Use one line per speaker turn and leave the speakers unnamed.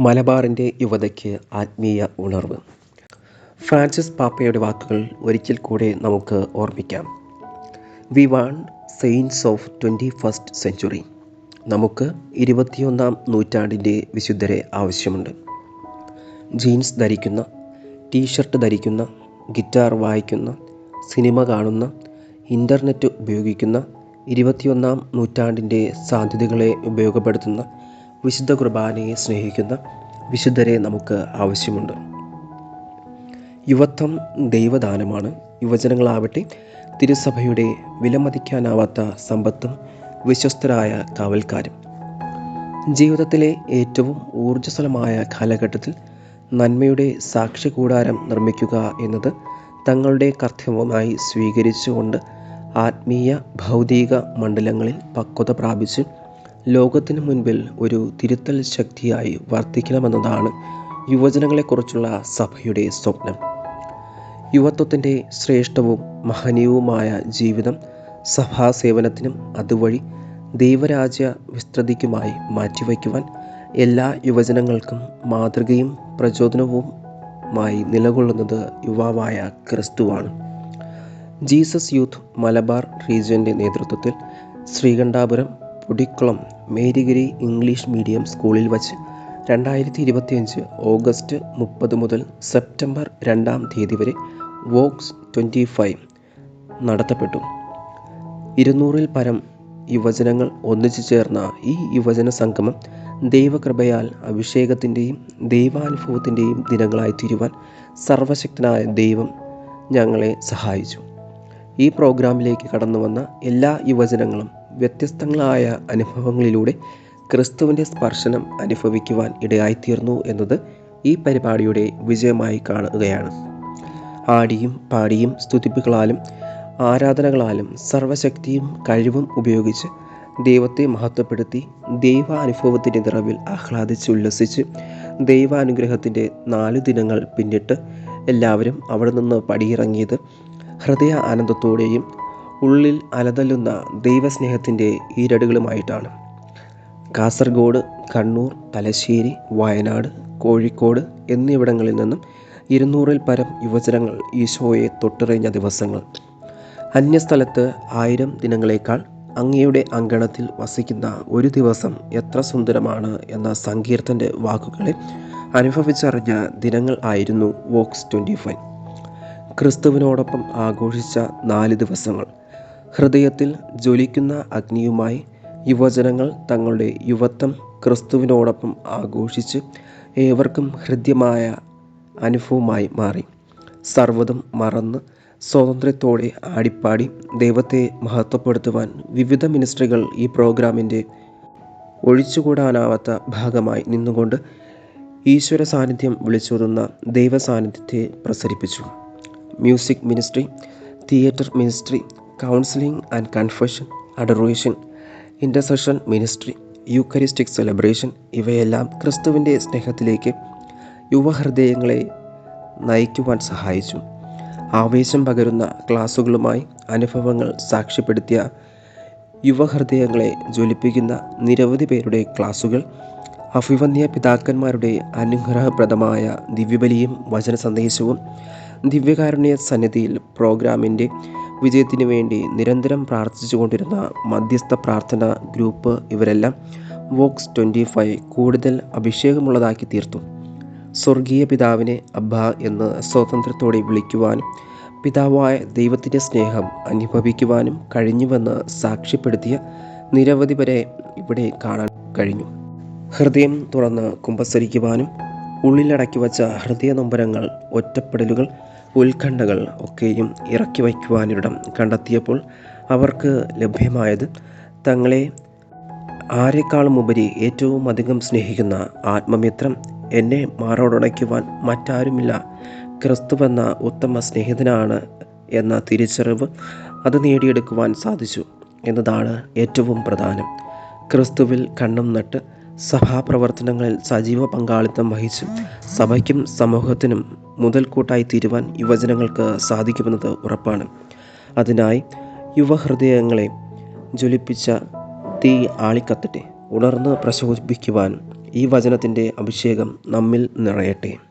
മലബാറിന്റെ യുവതയ്ക്ക് ആത്മീയ ഉണർവ്. ഫ്രാൻസിസ് പാപ്പയുടെ വാക്കുകൾ ഒരിക്കൽ കൂടെ നമുക്ക് ഓർമ്മിക്കാം. We want saints of twenty first century. നമുക്ക് ഇരുപത്തിയൊന്നാം നൂറ്റാണ്ടിന്റെ വിശുദ്ധരെ ആവശ്യമുണ്ട്. ജീൻസ് ധരിക്കുന്ന ടീഷർട്ട് ധരിക്കുന്ന ഗിറ്റാർ വായിക്കുന്ന സിനിമ കാണുന്ന ഇന്റർനെറ്റ് ഉപയോഗിക്കുന്ന ഇരുപത്തിയൊന്നാം നൂറ്റാണ്ടിന്റെ സാധ്യതകളെ ഉപയോഗപ്പെടുത്തുന്ന വിശുദ്ധ കുർബാനയെ സ്നേഹിക്കുന്ന വിശുദ്ധരെ നമുക്ക് ആവശ്യമുണ്ട്. യുവത്വം ദൈവദാനമാണ്. യുവജനങ്ങളാവട്ടെ തിരുസഭയുടെ വിലമതിക്കാനാവാത്ത സമ്പത്തും വിശ്വസ്തരായ കാവൽക്കാരും. ജീവിതത്തിലെ ഏറ്റവും ഊർജസ്വലമായ കാലഘട്ടത്തിൽ നന്മയുടെ സാക്ഷി കൂടാരം നിർമ്മിക്കുക എന്നത് തങ്ങളുടെ കർത്തവ്യമായി സ്വീകരിച്ചുകൊണ്ട് ആത്മീയ ഭൗതിക മണ്ഡലങ്ങളിൽ പക്വത പ്രാപിച്ച് ലോകത്തിന് മുൻപിൽ ഒരു തിരുത്തൽ ശക്തിയായി വർദ്ധിക്കണമെന്നതാണ് യുവജനങ്ങളെക്കുറിച്ചുള്ള സഭയുടെ സ്വപ്നം. യുവത്വത്തിന്റെ ശ്രേഷ്ഠവും മഹനീയവുമായ ജീവിതം സഭാ സഭാസേവനത്തിനും അതുവഴി ദൈവരാജ്യ വിസ്തൃതിക്കുമായി മാറ്റിവയ്ക്കുവാൻ എല്ലാ യുവജനങ്ങൾക്കും മാതൃകയും പ്രചോദനവുമായി നിലകൊള്ളുന്നത് യുവാവായ ക്രിസ്തുവാണ്. ജീസസ് യൂത്ത് മലബാർ റീജിയന്റെ നേതൃത്വത്തിൽ ശ്രീകണ്ഠാപുരം പൊടിക്കുളം മേരിഗിരി ഇംഗ്ലീഷ് മീഡിയം സ്കൂളിൽ വച്ച് രണ്ടായിരത്തി ഇരുപത്തിയഞ്ച് ഓഗസ്റ്റ് മുപ്പത് മുതൽ സെപ്റ്റംബർ രണ്ടാം തീയതി വരെ വോക്സ് ട്വന്റി ഫൈവ് നടത്തപ്പെട്ടു. ഇരുന്നൂറിൽ പരം യുവജനങ്ങൾ ഒന്നിച്ചു ചേർന്ന ഈ യുവജന സംഗമം ദൈവകൃപയാൽ അഭിഷേകത്തിന്റെയും ദൈവാനുഭവത്തിന്റെയും ദിനങ്ങളായി തീരുവാൻ സർവശക്തനായ ദൈവം ഞങ്ങളെ സഹായിച്ചു. ഈ പ്രോഗ്രാമിലേക്ക് കടന്നു വന്ന എല്ലാ യുവജനങ്ങളും വ്യത്യസ്തങ്ങളായ അനുഭവങ്ങളിലൂടെ ക്രിസ്തുവിന്റെ സ്പർശനം അനുഭവിക്കുവാൻ ഇടയായിത്തീർന്നു എന്നത് ഈ പരിപാടിയുടെ വിജയമായി കാണുകയാണ്. ആടിയും പാടിയും സ്തുതിപ്പുകളാലും ആരാധനകളാലും സർവശക്തിയും കഴിവും ഉപയോഗിച്ച് ദൈവത്തെ മഹത്വപ്പെടുത്തി ദൈവാനുഭവത്തിന്റെ നിറവിൽ ആഹ്ലാദിച്ച് ഉല്ലസിച്ച് ദൈവാനുഗ്രഹത്തിന്റെ നാല് ദിനങ്ങൾ പിന്നിട്ട് എല്ലാവരും അവിടെ നിന്ന് പടിയിറങ്ങിയത് ഹൃദയ ആനന്ദത്തോടെയും ഉള്ളിൽ അലതല്ലുന്ന ദൈവസ്നേഹത്തിന്റെ ഈരടുകളുമായിട്ടാണ്. കാസർഗോഡ് കണ്ണൂർ തലശ്ശേരി വയനാട് കോഴിക്കോട് എന്നിവിടങ്ങളിൽ നിന്നും ഇരുന്നൂറിൽ പരം യുവജനങ്ങൾ ഈശോയെ തൊട്ടിറിഞ്ഞ ദിവസങ്ങൾ. അന്യസ്ഥലത്ത് ആയിരം ദിനങ്ങളേക്കാൾ അങ്ങയുടെ അങ്കണത്തിൽ വസിക്കുന്ന ഒരു ദിവസം എത്ര സുന്ദരമാണ് എന്ന സങ്കീർത്തന്റെ വാക്കുകളെ അനുഭവിച്ചറിഞ്ഞ ദിനങ്ങൾ ആയിരുന്നു വോക്സ് ട്വന്റി ഫൈവ് ക്രിസ്തുവിനോടൊപ്പം ആഘോഷിച്ച നാല് ദിവസങ്ങൾ. ഹൃദയത്തിൽ ജ്വലിക്കുന്ന അഗ്നിയുമായി യുവജനങ്ങൾ തങ്ങളുടെ യുവത്വം ക്രിസ്തുവിനോടൊപ്പം ആഘോഷിച്ച് ഏവർക്കും ഹൃദ്യമായ അനുഭവമായി മാറി. സർവതും മറന്ന് സ്വാതന്ത്ര്യത്തോടെ ആടിപ്പാടി ദൈവത്തെ മഹത്വപ്പെടുത്തുവാൻ വിവിധ മിനിസ്ട്രികൾ ഈ പ്രോഗ്രാമിന്റെ ഒഴിച്ചുകൂടാനാവാത്ത ഭാഗമായി നിന്നുകൊണ്ട് ഈശ്വര സാന്നിധ്യം വിളിച്ചോതുന്ന ദൈവ സാന്നിധ്യത്തെ പ്രസരിപ്പിച്ചു. Music ministry theatre ministry counselling and confession adoration intercession ministry eucharistic celebration ഇവയെല്ലാം ക്രിസ്തുവിന്റെ സ്നേഹത്തിലേക്ക് യുവഹൃദയങ്ങളെ നയിക്കുവാൻ സഹായിച്ചു. ആവേശം പകരുന്ന ക്ലാസുകളുമായി അനുഭവങ്ങൾ സാക്ഷ്യപ്പെടുത്തിയ യുവഹൃദയങ്ങളെ ജ്വലിപ്പിക്കുന്ന നിരവധി പേരുടെ ക്ലാസുകൾ അഭിവന്യ പിതാക്കന്മാരുടെ അനുഗ്രഹപ്രദമായ ദിവ്യബലിയും വചന സന്ദേശവും ദിവ്യകാരുണ്യ സന്നിധിയിൽ പ്രോഗ്രാമിന്റെ വിജയത്തിനു വേണ്ടി നിരന്തരം പ്രാർത്ഥിച്ചു കൊണ്ടിരുന്ന മധ്യസ്ഥ പ്രാർത്ഥന ഗ്രൂപ്പ് ഇവരെല്ലാം വോക്സ് ട്വന്റി ഫൈവ് കൂടുതൽ അഭിഷേകമുള്ളതാക്കി തീർത്തു. സ്വർഗീയ പിതാവിനെ അബ്ബ എന്ന് സ്വാതന്ത്ര്യത്തോടെ വിളിക്കുവാനും പിതാവായ ദൈവത്തിന്റെ സ്നേഹം അനുഭവിക്കുവാനും കഴിഞ്ഞുവെന്ന് സാക്ഷ്യപ്പെടുത്തിയ നിരവധി പേരെ ഇവിടെ കാണാൻ കഴിഞ്ഞു. ഹൃദയം തുറന്ന് കുമ്പസരിക്കുവാനും ഉള്ളിലടക്കി വച്ച ഹൃദയ നൊമ്പരങ്ങൾ ഒറ്റപ്പെടലുകൾ ഉത്കണ്ഠകൾ ഒക്കെയും ഇറക്കി വയ്ക്കുവാനിടം കണ്ടെത്തിയപ്പോൾ അവർക്ക് ലഭ്യമായത് തങ്ങളെ ആരെക്കാളും ഉപരി ഏറ്റവും അധികം സ്നേഹിക്കുന്ന ആത്മമിത്രം എന്നെ മാറോടണയ്ക്കുവാൻ മറ്റാരുമില്ല. ക്രിസ്തുവെന്ന ഉത്തമ സ്നേഹിതനാണ് എന്ന തിരിച്ചറിവ് അത് നേടിയെടുക്കുവാൻ സാധിച്ചു എന്നതാണ് ഏറ്റവും പ്രധാനം. ക്രിസ്തുവിൽ കണ്ണും നട്ട് സഭാപ്രവർത്തനങ്ങളിൽ സജീവ പങ്കാളിത്തം വഹിച്ച്. സഭയ്ക്കും സമൂഹത്തിനും മുതൽക്കൂട്ടായി തീരുവാൻ യുവജനങ്ങൾക്ക് സാധിക്കുമെന്നത് ഉറപ്പാണ്. അതിനായി യുവഹൃദയങ്ങളെ ജ്വലിപ്പിച്ച തീ ആളിക്കത്തട്ടെ ഉണർന്ന് പ്രശോഭിക്കുവാൻ ഈ വചനത്തിന്റെ അഭിഷേകം നമ്മിൽ നിറയട്ടെ.